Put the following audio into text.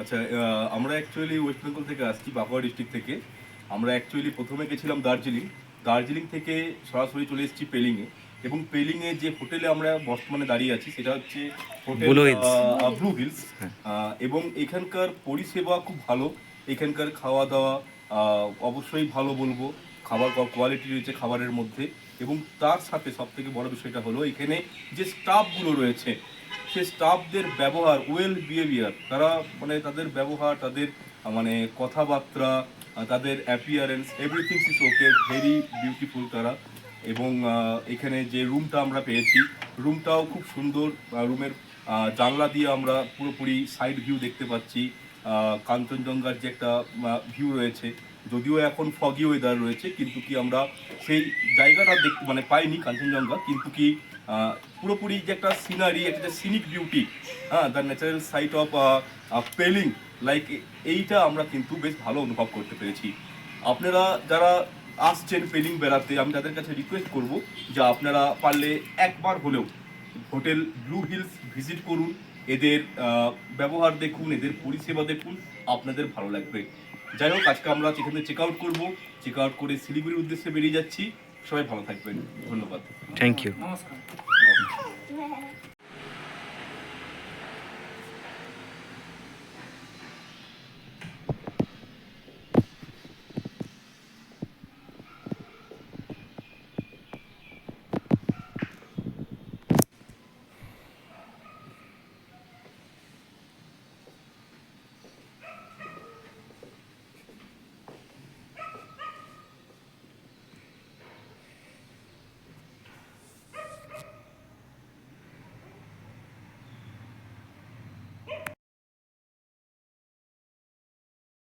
আচ্ছা আমরা actually West Bengal থেকে আসছি বাঁকুড়া ডিস্ট্রিক্ট থেকে। আমরা অ্যাকচুয়ালি প্রথমে গেছিলাম দার্জিলিং। দার্জিলিং থেকে সরাসরি চলে এসেছি পেলিংয়ে এবং পেলিংয়ে যে হোটেলে আমরা বর্তমানে দাঁড়িয়ে আছি সেটা হচ্ছে হোটেল ব্লু হিলস এবং এখানকার পরিষেবা খুব ভালো। এখানকার খাওয়া দাওয়া অবশ্যই ভালো বলব। খাবার কোয়ালিটি রয়েছে খাবারের মধ্যে। এবং তার সাথে সব থেকে বড় বিষয়টা হলো এখানে যে স্টাফগুলো রয়েছে সে স্টাফদের ব্যবহার ওয়েল বিহেভিয়ার তারা মানে তাদের ব্যবহার, তাদের মানে কথাবার্তা তাদের appearance everything is okay very beautiful তারা। এবং এখানে যে রুমটা আমরা পেয়েছি রুমটাও খুব সুন্দর রুমের জানলা দিয়ে আমরা পুরোপুরি সাইড ভিউ দেখতে পাচ্ছি। কাঞ্চনজঙ্ঘার যে একটা ভিউ রয়েছে, যদিও এখন ফগি ওয়েদার রয়েছে, কিন্তু কি আমরা সেই জায়গাটা দেখতে মানে পাইনি কাঞ্চনজঙ্ঘা, কিন্তু কি পুরোপুরি যে একটা সিনারি একটা যে সিনিক বিউটি হ্যাঁ the natural sight of Pelling like এইটা আমরা কিন্তু বেশ ভালো অনুভব করতে পেরেছি। আপনারা যারা আসছেন পেলিং বেড়াতে আমি তাদের কাছে রিকোয়েস্ট করব যে আপনারা পারলে একবার হলেও হোটেল ব্লু হিলস ভিজিট করুন এদের ব্যবহার দেখুন এদের পরিষেবা দেখুন আপনাদের ভালো লাগবে। যাই হোক আজকে আমরা এখানে চেক আউট করব চেক আউট করে শিলিগুড়ির উদ্দেশ্যে বেরিয়ে যাচ্ছি। সবাই ভালো থাকবেন। ধন্যবাদ। থ্যাংক ইউ নমস্কার।